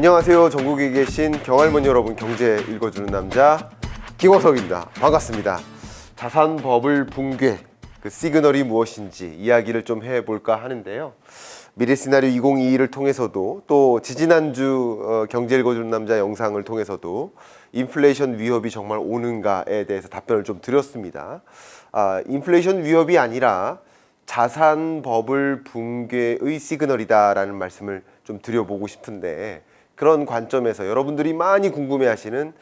안녕하세요. 전국에 계신 경할머니 여러분 경제 읽어주는 남자 김호석입니다. 반갑습니다. 자산 버블 붕괴 그 시그널이 무엇인지 이야기를 좀 해볼까 하는데요. 미래 시나리오 2022를 통해서도 또 지지난주 어, 경제 읽어주는 남자 영상을 통해서도 인플레이션 위협이 정말 오는가에 대해서 답변을 좀 드렸습니다. 아, 인플레이션 위협이 아니라 자산 버블 붕괴의 시그널이다라는 말씀을 좀 드려보고 싶은데 그런 관점에서 여러분들이 많이 궁금해하시는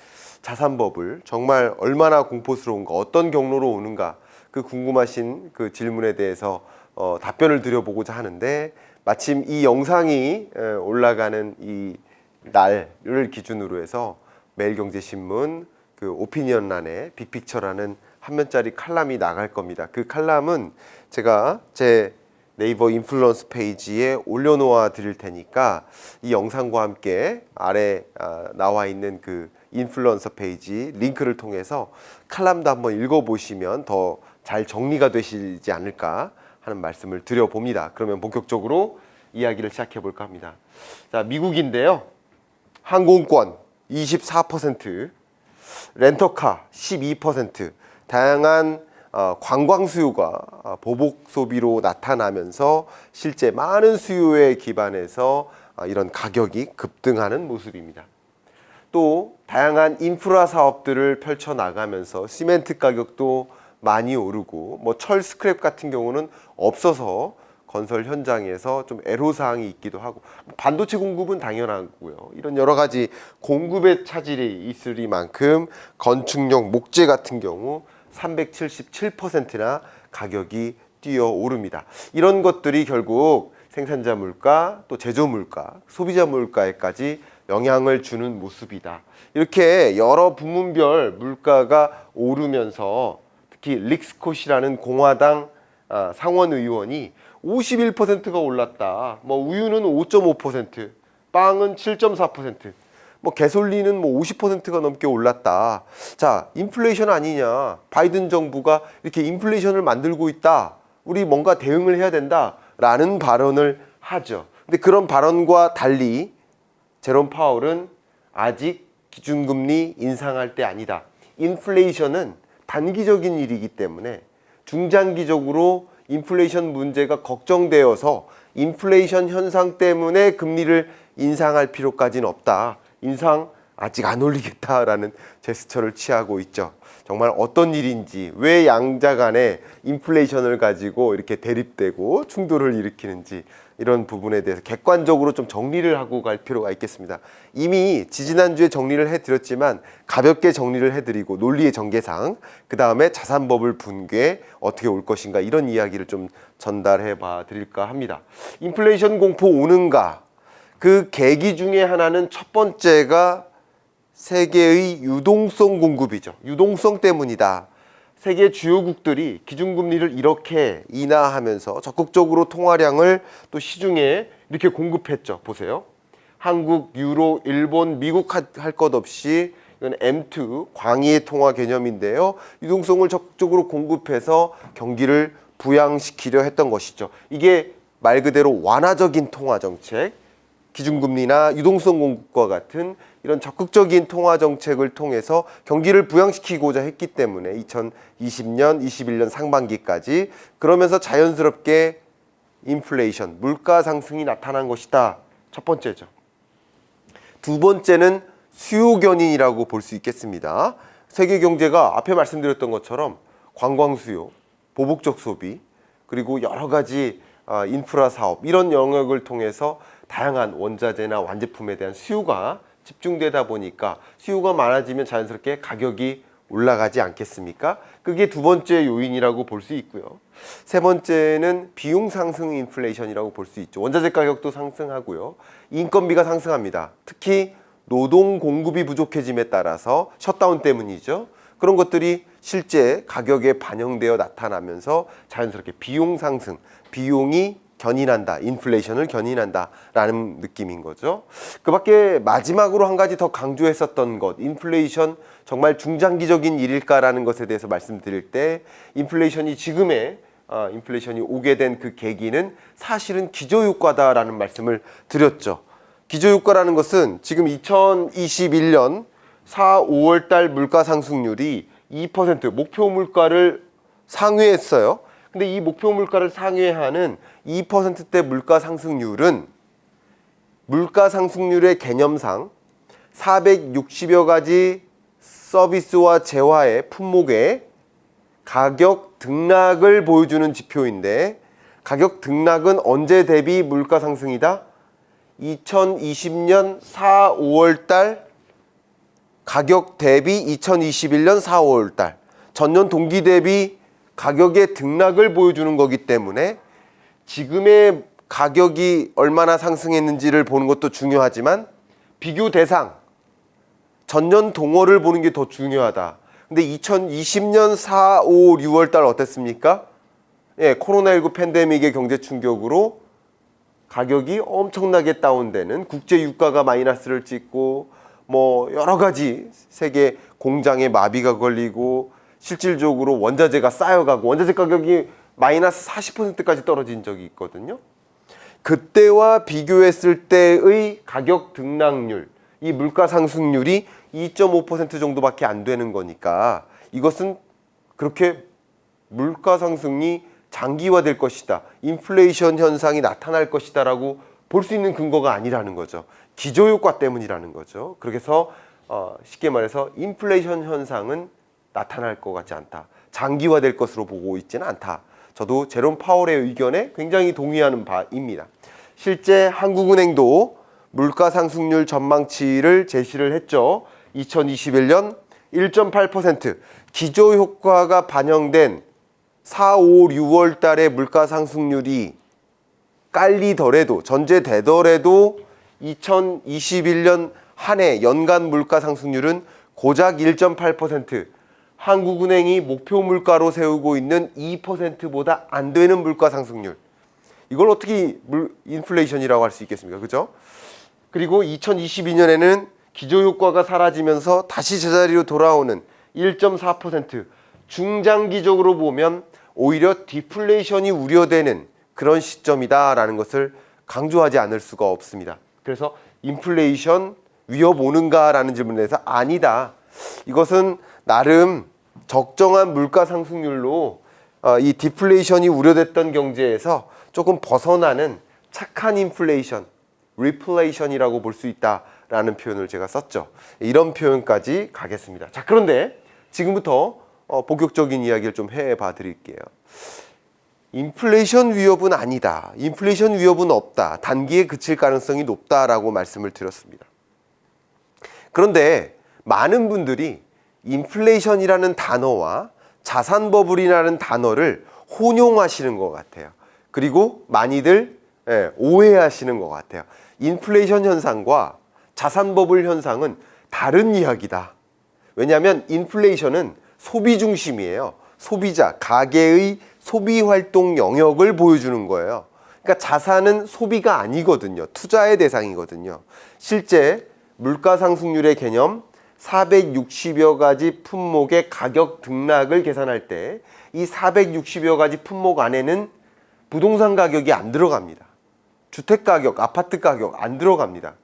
자산 버블 정말 얼마나 공포스러운가 어떤 경로로 오는가 그 궁금하신 그 질문에 대해서 어, 답변을 드려보고자 하는데 마침 이 영상이 에, 올라가는 이 날을 기준으로 해서 매일경제신문 그 오피니언란에 빅픽처라는 한 면짜리 칼럼이 나갈 겁니다. 그 칼럼은 제가 제 네이버 인플루언스 페이지에 올려놓아 드릴 테니까 이 영상과 함께 아래 아, 나와 있는 그 인플루언서 페이지 링크를 통해서 칼럼도 한번 읽어보시면 더 잘 정리가 되시지 않을까 하는 말씀을 드려봅니다. 그러면 본격적으로 이야기를 시작해 볼까 합니다. 자, 미국인데요. 항공권 24%, 렌터카 12%, 다양한 어, 관광 수요가 어, 보복 소비로 나타나면서 실제 많은 수요에 기반해서 어, 이런 가격이 급등하는 모습입니다. 또 다양한 인프라 사업들을 펼쳐 나가면서 시멘트 가격도 많이 오르고 뭐 철 스크랩 같은 경우는 없어서 건설 현장에서 좀 애로 사항이 있기도 하고 반도체 공급은 당연하고요. 이런 여러 가지 공급의 차질이 있으리만큼 건축용 목재 같은 경우 377%나 가격이 뛰어 오릅니다. 이런 것들이 결국 생산자 물가 또 제조 물가, 소비자 물가에까지 영향을 주는 모습이다. 이렇게 여러 부문별 물가가 오르면서 특히 릭스콧이라는 공화당 아, 상원 의원이 51%가 올랐다. 뭐 우유는 5.5%, 빵은 7.4%, 뭐 개솔린은 뭐 50%가 넘게 올랐다. 자, 인플레이션 아니냐? 바이든 정부가 이렇게 인플레이션을 만들고 있다. 우리 뭔가 대응을 해야 된다 라는 발언을 하죠. 근데 그런 발언과 달리 제롬 파월은 아직 기준금리 인상할 때 아니다. 인플레이션은 단기적인 일이기 때문에 중장기적으로 인플레이션 문제가 걱정되어서 인플레이션 현상 때문에 금리를 인상할 필요까지는 없다. 인상 아직 안 올리겠다라는 제스처를 취하고 있죠. 정말 어떤 일인지 왜 양자 간에 인플레이션을 가지고 이렇게 대립되고 충돌을 일으키는지 이런 부분에 대해서 객관적으로 좀 정리를 하고 갈 필요가 있겠습니다. 이미 지지난주에 정리를 해드렸지만 가볍게 정리를 해드리고 논리의 전개상 그 다음에 자산법을 붕괴 어떻게 올 것인가 이런 이야기를 좀 전달해 봐 드릴까 합니다. 인플레이션 공포 오는가 그 계기 중에 하나는 첫 번째가 세계의 유동성 공급이죠. 유동성 때문이다. 세계 주요국들이 기준금리를 이렇게 인하하면서 적극적으로 통화량을 또 시중에 이렇게 공급했죠. 보세요. 한국, 유로, 일본, 미국 할 것 없이 이건 M2 광의의 통화 개념인데요. 유동성을 적극적으로 공급해서 경기를 부양시키려 했던 것이죠. 이게 말 그대로 완화적인 통화 정책, 기준금리나 유동성 공급과 같은 이런 적극적인 통화 정책을 통해서 경기를 부양시키고자 했기 때문에 2020년, 21년 상반기까지 그러면서 자연스럽게 인플레이션, 물가 상승이 나타난 것이다. 첫 번째죠. 두 번째는 수요 견인이라고 볼 수 있겠습니다. 세계 경제가 앞에 말씀드렸던 것처럼 관광 수요, 보복적 소비, 그리고 여러 가지 아, 인프라 사업 이런 영역을 통해서 다양한 원자재나 완제품에 대한 수요가 집중되다 보니까 수요가 많아지면 자연스럽게 가격이 올라가지 않겠습니까? 그게 두 번째 요인이라고 볼 수 있고요. 세 번째는 비용 상승 인플레이션이라고 볼 수 있죠. 원자재 가격도 상승하고요. 인건비가 상승합니다. 특히 노동 공급이 부족해짐에 따라서 셧다운 때문이죠. 그런 것들이 실제 가격에 반영되어 나타나면서 자연스럽게 비용 상승, 비용이 견인한다, 인플레이션을 견인한다라는 느낌인 거죠. 그 밖에 마지막으로 한 가지 더 강조했었던 것, 인플레이션 정말 중장기적인 일일까라는 것에 대해서 말씀드릴 때, 인플레이션이 지금의 아, 인플레이션이 오게 된 그 계기는 사실은 기저효과다라는 말씀을 드렸죠. 기저효과라는 것은 지금 2021년 4, 5월 달 물가 상승률이 2% 목표 물가를 상회했어요. 근데 이 목표 물가를 상회하는 2%대 물가 상승률은 물가 상승률의 개념상 460여 가지 서비스와 재화의 품목의 가격 등락을 보여주는 지표인데 가격 등락은 언제 대비 물가 상승이다? 2020년 4, 5월 달 가격 대비 2021년 4, 5월 달 전년 동기 대비 가격의 등락을 보여주는 거기 때문에 지금의 가격이 얼마나 상승했는지를 보는 것도 중요하지만 비교 대상 전년 동월을 보는 게 더 중요하다. 근데 2020년 4, 5, 6월 달 어땠습니까? 예, 코로나19 팬데믹의 경제 충격으로 가격이 엄청나게 다운되는 국제 유가가 마이너스를 찍고 뭐 여러 가지 세계 공장에 마비가 걸리고 실질적으로 원자재가 쌓여가고 원자재 가격이 마이너스 40%까지 떨어진 적이 있거든요. 그때와 비교했을 때의 가격 등락률, 이 물가 상승률이 2.5% 정도밖에 안 되는 거니까 이것은 그렇게 물가 상승이 장기화될 것이다. 인플레이션 현상이 나타날 것이다라고 볼 수 있는 근거가 아니라는 거죠. 기저효과 때문이라는 거죠. 그래서 어, 쉽게 말해서 인플레이션 현상은 나타날 것 같지 않다. 장기화될 것으로 보고 있지는 않다. 저도 제롬 파월의 의견에 굉장히 동의하는 바입니다. 실제 한국은행도 물가 상승률 전망치를 제시를 했죠. 2021년 1.8% 기저 효과가 반영된 4, 5, 6월 달의 물가 상승률이 깔리더라도 전제되더라도 2021년 한 해 연간 물가 상승률은 고작 1.8% 한국은행이 목표 물가로 세우고 있는 2%보다 안 되는 물가 상승률. 이걸 어떻게 물, 인플레이션이라고 할 수 있겠습니까? 그죠? 그리고 2022년에는 기저 효과가 사라지면서 다시 제자리로 돌아오는 1.4% 중장기적으로 보면 오히려 디플레이션이 우려되는 그런 시점이다라는 것을 강조하지 않을 수가 없습니다. 그래서 인플레이션 위협 오는가라는 질문에 대해서 아니다. 이것은 나름 적정한 물가 상승률로 어, 이 디플레이션이 우려됐던 경제에서 조금 벗어나는 착한 인플레이션, 리플레이션이라고 볼 수 있다라는 표현을 제가 썼죠. 이런 표현까지 가겠습니다. 자, 그런데 지금부터 어, 본격적인 이야기를 좀 해봐 드릴게요. 인플레이션 위협은 아니다. 인플레이션 위협은 없다. 단기에 그칠 가능성이 높다라고 말씀을 드렸습니다. 그런데 많은 분들이 인플레이션이라는 단어와 자산 버블이라는 단어를 혼용하시는 것 같아요. 그리고 많이들 예, 오해하시는 것 같아요. 인플레이션 현상과 자산 버블 현상은 다른 이야기다. 왜냐하면 인플레이션은 소비 중심이에요. 소비자, 가계의 소비 활동 영역을 보여주는 거예요. 그러니까 자산은 소비가 아니거든요. 투자의 대상이거든요. 실제 물가 상승률의 개념 460여 가지 품목의 가격 등락을 계산할 때 이 460여 가지 품목 안에는 부동산 가격이 안 들어갑니다. 주택 가격, 아파트 가격 안 들어갑니다.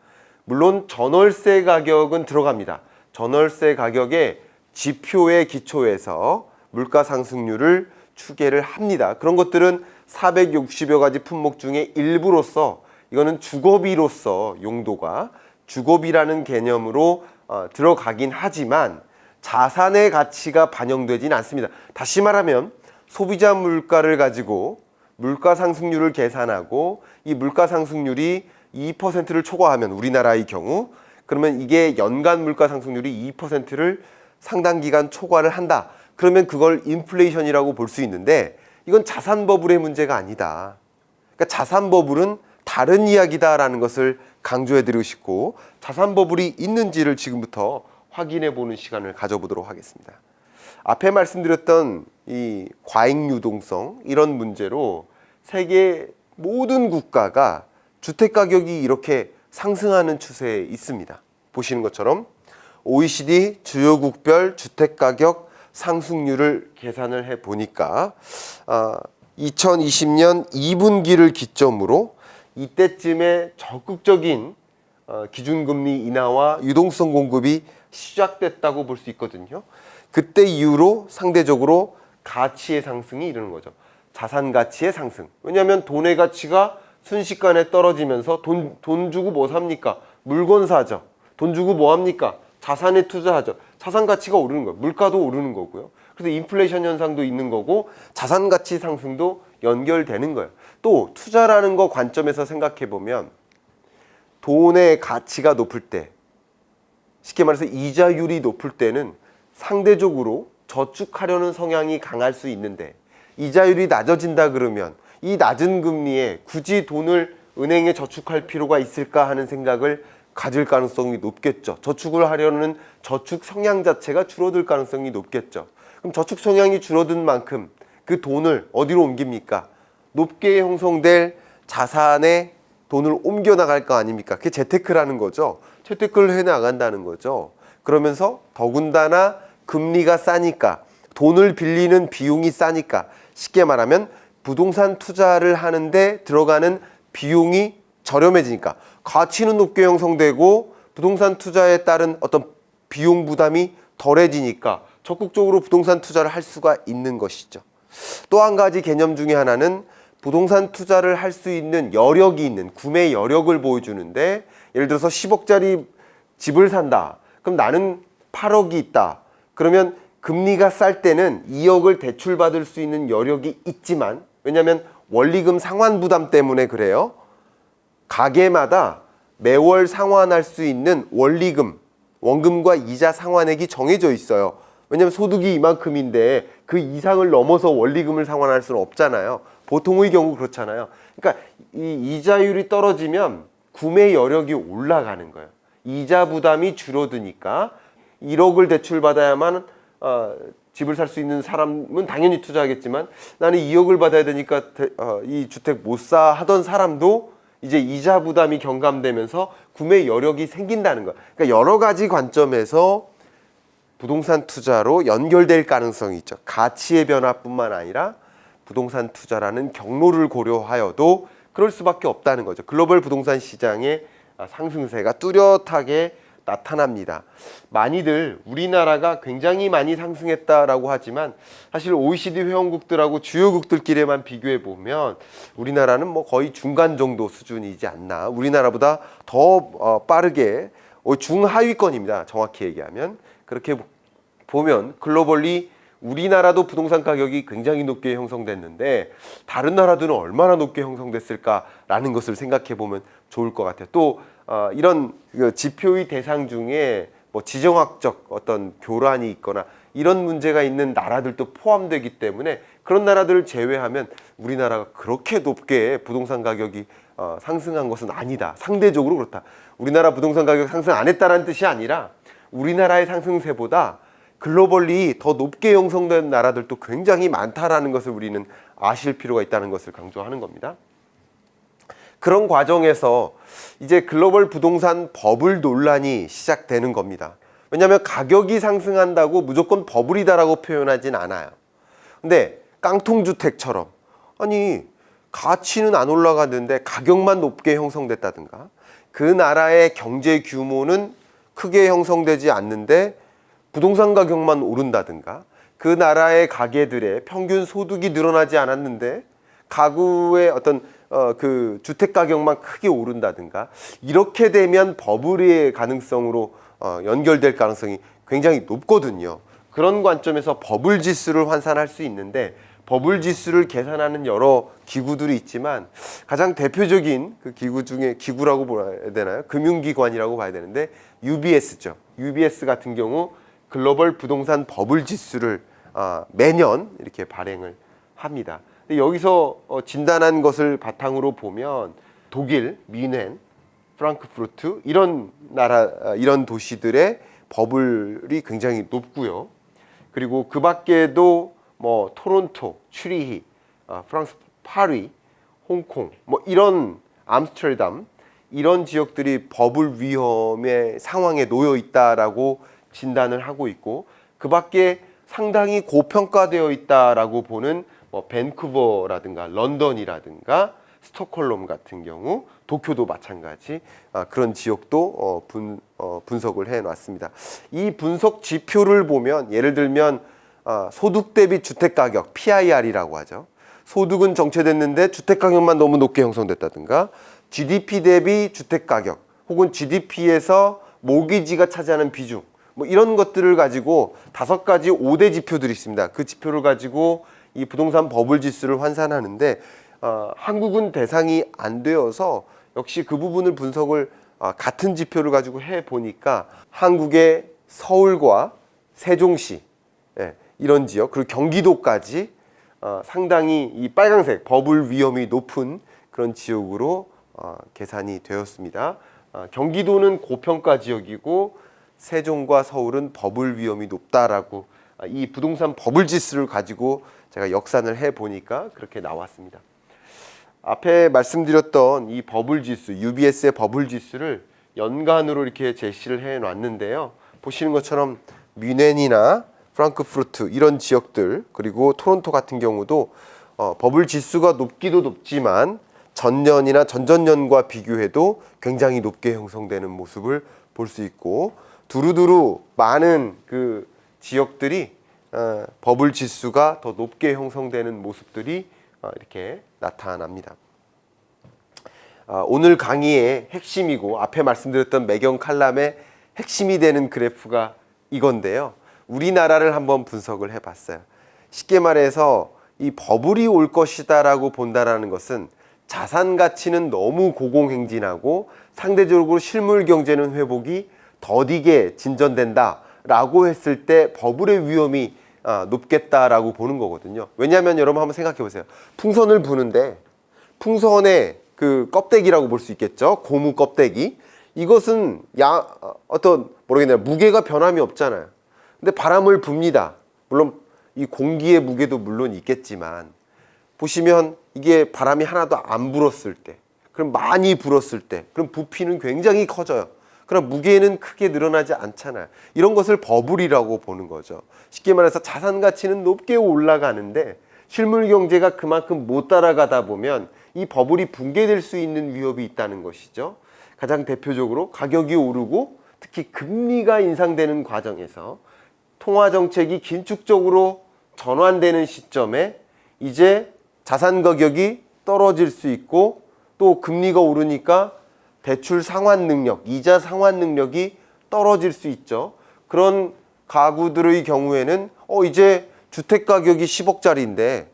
물론 전월세 가격은 들어갑니다. 전월세 가격의 지표의 기초에서 물가 상승률을 추계를 합니다. 그런 것들은 460여 가지 품목 중에 일부로서 이거는 주거비로서 용도가 주거비라는 개념으로 어, 들어가긴 하지만 자산의 가치가 반영되진 않습니다. 다시 말하면 소비자 물가를 가지고 물가 상승률을 계산하고 이 물가 상승률이 2%를 초과하면 우리나라의 경우 그러면 이게 연간 물가 상승률이 2%를 상당 기간 초과를 한다. 그러면 그걸 인플레이션이라고 볼 수 있는데 이건 자산 버블의 문제가 아니다. 그러니까 자산 버블은 다른 이야기다라는 것을 강조해 드리고 싶고 자산 버블이 있는지를 지금부터 확인해 보는 시간을 가져보도록 하겠습니다. 앞에 말씀드렸던 이 과잉 유동성 이런 문제로 세계 모든 국가가 주택 가격이 이렇게 상승하는 추세에 있습니다. 보시는 것처럼 OECD 주요국별 주택 가격 상승률을 계산을 해 보니까 아, 2020년 2분기를 기점으로 이때쯤에 적극적인 어, 기준금리 인하와 유동성 공급이 시작됐다고 볼 수 있거든요. 그때 이후로 상대적으로 가치의 상승이 이르는 거죠. 자산 가치의 상승. 왜냐하면 돈의 가치가 순식간에 떨어지면서 돈, 돈 주고 뭐 삽니까? 물건 사죠. 돈 주고 뭐 합니까? 자산에 투자하죠. 자산 가치가 오르는 거예요. 물가도 오르는 거고요. 그래서 인플레이션 현상도 있는 거고 자산 가치 상승도 연결되는 거예요. 또 투자라는 거 관점에서 생각해 보면 돈의 가치가 높을 때 쉽게 말해서 이자율이 높을 때는 상대적으로 저축하려는 성향이 강할 수 있는데 이자율이 낮아진다 그러면 이 낮은 금리에 굳이 돈을 은행에 저축할 필요가 있을까 하는 생각을 가질 가능성이 높겠죠. 저축을 하려는 저축 성향 자체가 줄어들 가능성이 높겠죠. 그럼 저축 성향이 줄어든 만큼 그 돈을 어디로 옮깁니까? 높게 형성될 자산에 돈을 옮겨 나갈 거 아닙니까? 그게 재테크라는 거죠. 재테크를 해 나간다는 거죠. 그러면서 더군다나 금리가 싸니까 돈을 빌리는 비용이 싸니까 쉽게 말하면 부동산 투자를 하는데 들어가는 비용이 저렴해지니까 가치는 높게 형성되고 부동산 투자에 따른 어떤 비용 부담이 덜해지니까 적극적으로 부동산 투자를 할 수가 있는 것이죠. 또 한 가지 개념 중에 하나는 부동산 투자를 할 수 있는 여력이 있는 구매 여력을 보여주는데 예를 들어서 10억짜리 집을 산다. 그럼 나는 8억이 있다. 그러면 금리가 쌀 때는 2억을 대출받을 수 있는 여력이 있지만 왜냐하면 원리금 상환 부담 때문에 그래요. 가게마다 매월 상환할 수 있는 원리금, 원금과 이자 상환액이 정해져 있어요. 왜냐하면 소득이 이만큼인데 그 이상을 넘어서 원리금을 상환할 수는 없잖아요. 보통의 경우 그렇잖아요. 그러니까 이 이자율이 떨어지면 구매 여력이 올라가는 거예요. 이자 부담이 줄어드니까 1억을 대출받아야만 어, 집을 살 수 있는 사람은 당연히 투자하겠지만 나는 2억을 받아야 되니까 대- 어, 이 주택 못 사 하던 사람도 이제 이자 부담이 경감되면서 구매 여력이 생긴다는 거야. 그러니까 여러 가지 관점에서 부동산 투자로 연결될 가능성이 있죠. 가치의 변화뿐만 아니라 부동산 투자라는 경로를 고려하여도 그럴 수밖에 없다는 거죠. 글로벌 부동산 시장의 아, 상승세가 뚜렷하게 나타납니다. 많이들 우리나라가 굉장히 많이 상승했다라고 하지만 사실 OECD 회원국들하고 주요국들끼리만 비교해 보면 우리나라는 뭐 거의 중간 정도 수준이지 않나. 우리나라보다 더 어, 빠르게 어, 중하위권입니다. 정확히 얘기하면 그렇게 보면 글로벌리 우리나라도 부동산 가격이 굉장히 높게 형성됐는데 다른 나라들은 얼마나 높게 형성됐을까라는 것을 생각해 보면 좋을 것 같아요. 또 어, 이런 그 지표의 대상 중에 뭐 지정학적 어떤 교란이 있거나 이런 문제가 있는 나라들도 포함되기 때문에 그런 나라들을 제외하면 우리나라가 그렇게 높게 부동산 가격이 어, 상승한 것은 아니다. 상대적으로 그렇다. 우리나라 부동산 가격 상승 안 했다라는 뜻이 아니라 우리나라의 상승세보다 글로벌리 더 높게 형성된 나라들도 굉장히 많다라는 것을 우리는 아실 필요가 있다는 것을 강조하는 겁니다. 그런 과정에서 이제 글로벌 부동산 버블 논란이 시작되는 겁니다. 왜냐하면 가격이 상승한다고 무조건 버블이다라고 표현하진 않아요. 근데 깡통주택처럼 아니 가치는 안 올라갔는데 가격만 높게 형성됐다든가 그 나라의 경제 규모는 크게 형성되지 않는데 부동산 가격만 오른다든가 그 나라의 가게들의 평균 소득이 늘어나지 않았는데 가구의 어떤 어, 그 주택 가격만 크게 오른다든가 이렇게 되면 버블의 가능성으로 어, 연결될 가능성이 굉장히 높거든요. 그런 관점에서 버블 지수를 환산할 수 있는데 버블 지수를 계산하는 여러 기구들이 있지만 가장 대표적인 그 기구 중에 기구라고 봐야 되나요? 금융기관이라고 봐야 되는데 UBS죠. UBS 같은 경우 글로벌 부동산 버블 지수를 아, 매년 이렇게 발행을 합니다. 근데 여기서 어, 진단한 것을 바탕으로 보면 독일, 미넨, 프랑크푸르트 이런 나라 아, 이런 도시들의 버블이 굉장히 높고요. 그리고 그 밖에도 뭐 토론토, 추리히, 아, 프랑스 파리, 홍콩 뭐 이런 암스테르담 이런 지역들이 버블 위험의 상황에 놓여 있다라고 진단을 하고 있고 그 밖에 상당히 고평가되어 있다라고 보는 뭐 밴쿠버라든가 런던이라든가 스톡홀름 같은 경우, 도쿄도 마찬가지 아, 그런 지역도 어, 분, 어, 분석을 해놨습니다. 이 분석 지표를 보면 예를 들면 아, 소득 대비 주택 가격 PIR이라고 하죠. 소득은 정체됐는데 주택 가격만 너무 높게 형성됐다든가 GDP 대비 주택 가격 혹은 GDP에서 모기지가 차지하는 비중 뭐 이런 것들을 가지고 다섯 가지 5대 지표들이 있습니다. 그 지표를 가지고 이 부동산 버블 지수를 환산하는데 어, 한국은 대상이 안 되어서 역시 그 부분을 분석을 어, 같은 지표를 가지고 해 보니까 한국의 서울과 세종시 예, 이런 지역 그리고 경기도까지 어, 상당히 이 빨강색 버블 위험이 높은 그런 지역으로 어, 계산이 되었습니다. 어, 경기도는 고평가 지역이고 세종과 서울은 버블 위험이 높다라고 아, 이 부동산 버블 지수를 가지고 제가 역산을 해 보니까 그렇게 나왔습니다. 앞에 말씀드렸던 이 버블 지수, UBS의 버블 지수를 연간으로 이렇게 제시를 해 놨는데요. 보시는 것처럼 뮌헨이나 프랑크푸르트 이런 지역들 그리고 토론토 같은 경우도 어, 버블 지수가 높기도 높지만 전년이나 전전년과 비교해도 굉장히 높게 형성되는 모습을 볼 수 있고 두루두루 많은 그 지역들이 어, 버블 지수가 더 높게 형성되는 모습들이 어, 이렇게 나타납니다. 아, 오늘 강의의 핵심이고 앞에 말씀드렸던 매경 칼럼의 핵심이 되는 그래프가 이건데요. 우리나라를 한번 분석을 해봤어요. 쉽게 말해서 이 버블이 올 것이다라고 본다라는 것은 자산 가치는 너무 고공행진하고 상대적으로 실물 경제는 회복이 더디게 진전된다라고 했을 때 버블의 위험이 아, 높겠다라고 보는 거거든요. 왜냐하면 여러분 한번 생각해 보세요. 풍선을 부는데 풍선의 그 껍데기라고 볼 수 있겠죠. 고무 껍데기. 이것은 야 어떤 모르겠네요. 무게가 변함이 없잖아요. 근데 바람을 붑니다. 물론 이 공기의 무게도 물론 있겠지만 보시면 이게 바람이 하나도 안 불었을 때, 그럼 많이 불었을 때, 그럼 부피는 굉장히 커져요. 그럼 무게는 크게 늘어나지 않잖아요. 이런 것을 버블이라고 보는 거죠. 쉽게 말해서 자산 가치는 높게 올라가는데 실물 경제가 그만큼 못 따라가다 보면 이 버블이 붕괴될 수 있는 위협이 있다는 것이죠. 가장 대표적으로 가격이 오르고 특히 금리가 인상되는 과정에서 통화 정책이 긴축적으로 전환되는 시점에 이제 자산 가격이 떨어질 수 있고 또 금리가 오르니까 대출 상환 능력, 이자 상환 능력이 떨어질 수 있죠. 그런 가구들의 경우에는 어 이제 주택 가격이 10억짜리인데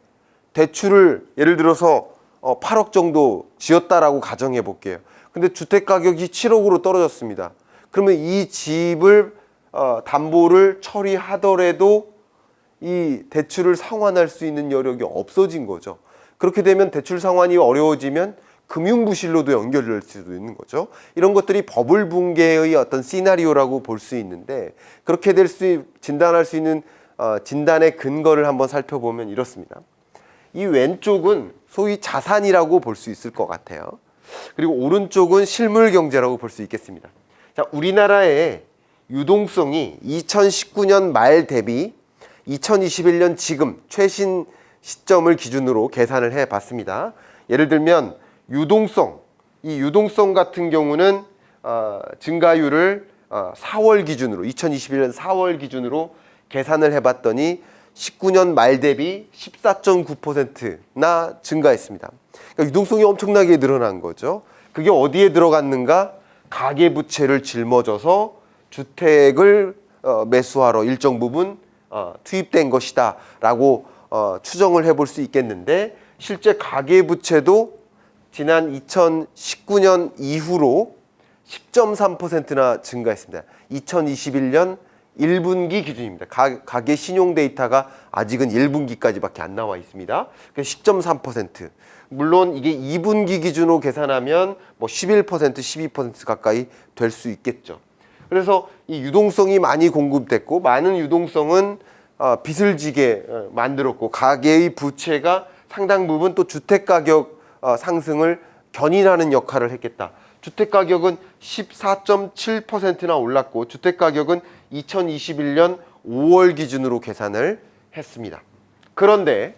대출을 예를 들어서 어 8억 정도 지었다라고 가정해 볼게요. 근데 주택 가격이 7억으로 떨어졌습니다. 그러면 이 집을 어 담보를 처리하더라도 이 대출을 상환할 수 있는 여력이 없어진 거죠. 그렇게 되면 대출 상환이 어려워지면 금융부실로도 연결될 수도 있는 거죠. 이런 것들이 버블 붕괴의 어떤 시나리오라고 볼 수 있는데 그렇게 될 수 진단할 수 있는 어, 진단의 근거를 한번 살펴보면 이렇습니다. 이 왼쪽은 소위 자산이라고 볼 수 있을 것 같아요. 그리고 오른쪽은 실물 경제라고 볼 수 있겠습니다. 자, 우리나라의 유동성이 2019년 말 대비 2021년 지금 최신 시점을 기준으로 계산을 해 봤습니다. 예를 들면 유동성, 이 유동성 같은 경우는 어, 증가율을 어, 4월 기준으로 2021년 4월 기준으로 계산을 해 봤더니 19년 말 대비 14.9%나 증가했습니다. 그러니까 유동성이 엄청나게 늘어난 거죠. 그게 어디에 들어갔는가? 가계 부채를 짊어져서 주택을 어, 매수하러 일정 부분 어, 투입된 것이다라고 어, 추정을 해볼 수 있겠는데 실제 가계 부채도 지난 2019년 이후로 10.3%나 증가했습니다. 2021년 1분기 기준입니다. 가, 가계 신용 데이터가 아직은 1분기까지밖에 안 나와 있습니다. 그래서 10.3%. 물론 이게 2분기 기준으로 계산하면 뭐 11%, 12% 가까이 될 수 있겠죠. 그래서 이 유동성이 많이 공급됐고 많은 유동성은 어, 빚을 지게 어, 만들었고 가계의 부채가 상당 부분 또 주택 가격 어, 상승을 견인하는 역할을 했겠다. 주택 가격은 14.7%나 올랐고 주택 가격은 2021년 5월 기준으로 계산을 했습니다. 그런데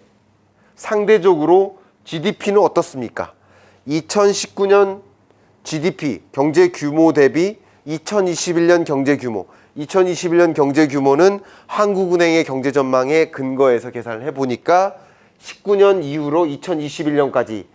상대적으로 GDP는 어떻습니까? 2019년 GDP 경제 규모 대비 2021년 경제 규모 2021년 경제 규모는 한국은행의 경제 전망에 근거해서 계산을 해 보니까 19년 이후로 2021년까지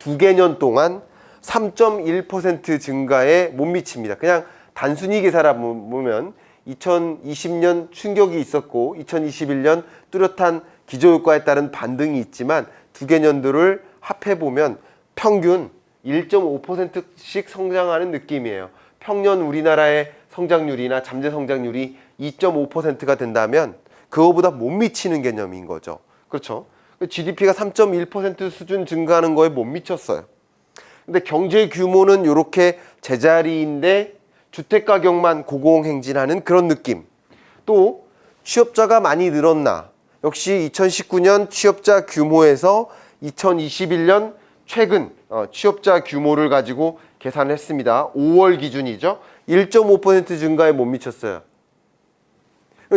두 개년 동안 3.1% 증가에 못 미칩니다. 그냥 단순히 계산해 보면 2020년 충격이 있었고 2021년 뚜렷한 기저효과에 따른 반등이 있지만 두 개년도를 합해 보면 평균 1.5%씩 성장하는 느낌이에요. 평년 우리나라의 성장률이나 잠재 성장률이 2.5%가 된다면 그거보다 못 미치는 개념인 거죠. 그렇죠? GDP가 3.1% 수준 증가하는 거에 못 미쳤어요. 근데 경제 규모는 이렇게 제자리인데 주택 가격만 고공행진하는 그런 느낌. 또 취업자가 많이 늘었나? 역시 2019년 취업자 규모에서 2021년 최근 어, 취업자 규모를 가지고 계산했습니다. 5월 기준이죠. 1.5% 증가에 못 미쳤어요.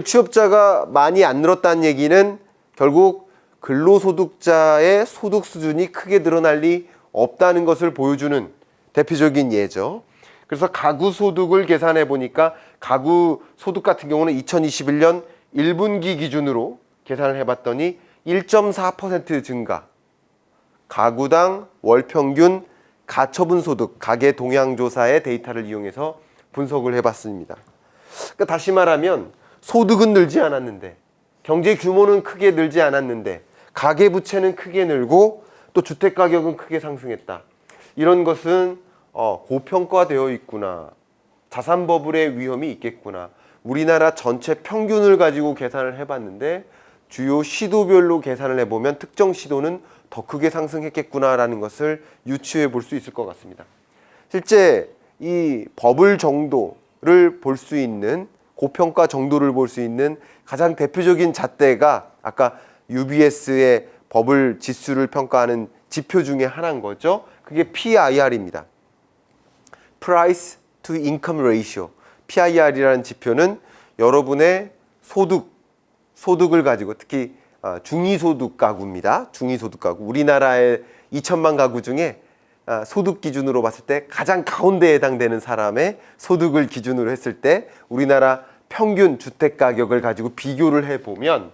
취업자가 많이 안 늘었다는 얘기는 결국 근로소득자의 소득 수준이 크게 늘어날 리 없다는 것을 보여주는 대표적인 예죠. 그래서 가구 소득을 계산해 보니까 가구 소득 같은 경우는 2021년 1분기 기준으로 계산을 해 봤더니 1.4% 증가. 가구당 월 평균 가처분 소득 가계 동향 조사의 데이터를 이용해서 분석을 해 봤습니다. 그러니까 다시 말하면 소득은 늘지 않았는데 경제 규모는 크게 늘지 않았는데 가계 부채는 크게 늘고 또 주택 가격은 크게 상승했다. 이런 것은 어, 고평가되어 있구나. 자산 버블의 위험이 있겠구나. 우리나라 전체 평균을 가지고 계산을 해봤는데 주요 시도별로 계산을 해보면 특정 시도는 더 크게 상승했겠구나라는 것을 유추해 볼 수 있을 것 같습니다. 실제 이 버블 정도를 볼 수 있는 고평가 정도를 볼 수 있는 가장 대표적인 잣대가 아까 UBS의 버블 지수를 평가하는 지표 중에 하나인 거죠. 그게 PIR입니다. Price to Income Ratio. PIR이라는 지표는 여러분의 소득, 소득을 가지고 특히 어, 중위소득 가구입니다. 중위소득 가구. 우리나라의 2천만 가구 중에 아, 소득 기준으로 봤을 때 가장 가운데에 해당되는 사람의 소득을 기준으로 했을 때 우리나라 평균 주택 가격을 가지고 비교를 해 보면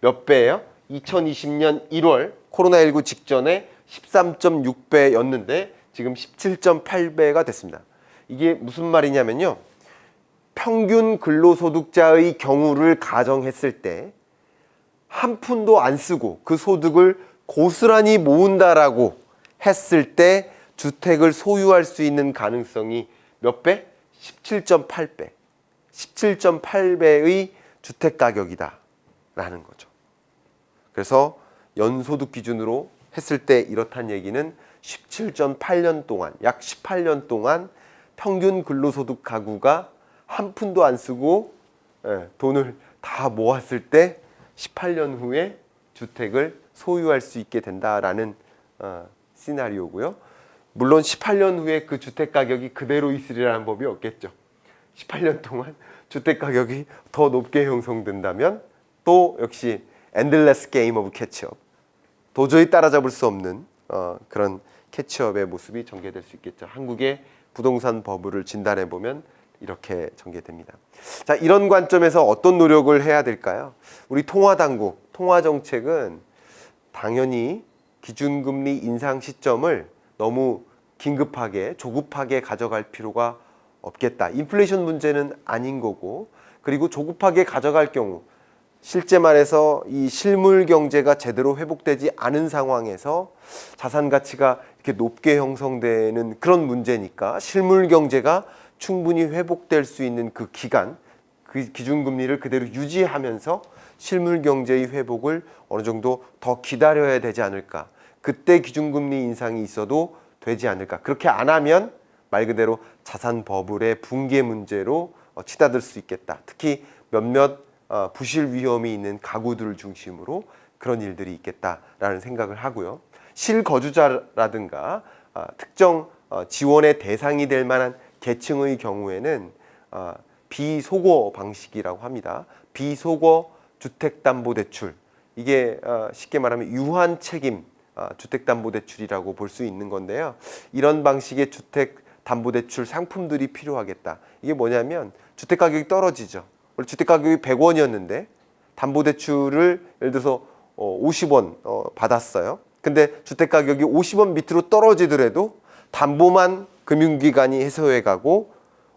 몇 배예요? 2020년 1월 코로나19 직전에 13.6배였는데 지금 17.8배가 됐습니다. 이게 무슨 말이냐면요. 평균 근로소득자의 경우를 가정했을 때 한 푼도 안 쓰고 그 소득을 고스란히 모은다라고 했을 때 주택을 소유할 수 있는 가능성이 몇 배? 17.8배. 17.8배의 주택 가격이다. 라는 거죠. 그래서 연소득 기준으로 했을 때 이렇다는 얘기는 17.8년 동안, 약 18년 동안 평균 근로소득 가구가 한 푼도 안 쓰고 예, 돈을 다 모았을 때 18년 후에 주택을 소유할 수 있게 된다라는 어, 시나리오고요. 물론 18년 후에 그 주택 가격이 그대로 있으리라는 법이 없겠죠. 18년 동안 주택 가격이 더 높게 형성된다면 또 역시 엔들레스 게임 오브 캐치업 도저히 따라잡을 수 없는 어, 그런 캐치업의 모습이 전개될 수 있겠죠. 한국의 부동산 버블을 진단해 보면 이렇게 전개됩니다. 자, 이런 관점에서 어떤 노력을 해야 될까요? 우리 통화 당국, 통화 정책은 당연히 기준금리 인상 시점을 너무 긴급하게 조급하게 가져갈 필요가 없겠다. 인플레이션 문제는 아닌 거고 그리고 조급하게 가져갈 경우 실제 말해서 이 실물 경제가 제대로 회복되지 않은 상황에서 자산 가치가 이렇게 높게 형성되는 그런 문제니까 실물 경제가 충분히 회복될 수 있는 그 기간 그 기준금리를 그대로 유지하면서 실물 경제의 회복을 어느 정도 더 기다려야 되지 않을까. 그때 기준금리 인상이 있어도 되지 않을까. 그렇게 안 하면 말 그대로 자산 버블의 붕괴 문제로 어, 치닫을 수 있겠다. 특히 몇몇 어, 부실 위험이 있는 가구들을 중심으로 그런 일들이 있겠다라는 생각을 하고요. 실거주자라든가 아, 특정 어, 지원의 대상이 될 만한 계층의 경우에는 아, 비소거 방식이라고 합니다. 비소거 주택담보대출 이게 어, 쉽게 말하면 유한 책임 아, 주택담보대출이라고 볼 수 있는 건데요. 이런 방식의 주택 담보대출 상품들이 필요하겠다. 이게 뭐냐면 주택 가격이 떨어지죠. 원래 주택 가격이 100원이었는데 담보 대출을 예를 들어서 어, 50원 어, 받았어요. 근데 주택 가격이 50원 밑으로 떨어지더라도 담보만 금융기관이 해소해 가고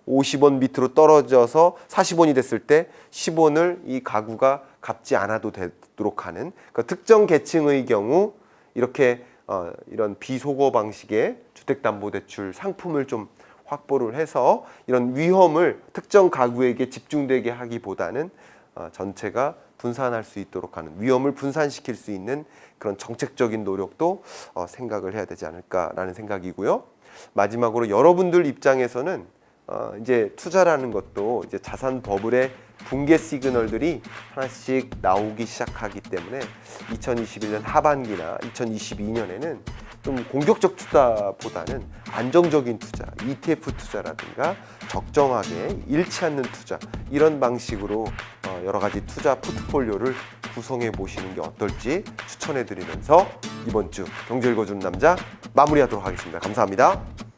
50원 밑으로 떨어져서 40원이 됐을 때 10원을 이 가구가 갚지 않아도 되도록 하는 그 특정 계층의 경우 이렇게 어, 이런 비소거 방식의 주택담보대출 상품을 좀 확보를 해서 이런 위험을 특정 가구에게 집중되게 하기보다는 어, 전체가 분산할 수 있도록 하는 위험을 분산시킬 수 있는 그런 정책적인 노력도 어, 생각을 해야 되지 않을까라는 생각이고요. 마지막으로 여러분들 입장에서는 어, 이제 투자라는 것도 이제 자산 버블의 붕괴 시그널들이 하나씩 나오기 시작하기 때문에 2021년 하반기나 2022년에는 좀 공격적 투자보다는 안정적인 투자, ETF 투자라든가 적정하게 잃지 않는 투자 이런 방식으로 어, 여러 가지 투자 포트폴리오를 구성해 보시는 게 어떨지 추천해 드리면서 이번 주 경제 읽어주는 남자 마무리하도록 하겠습니다. 감사합니다.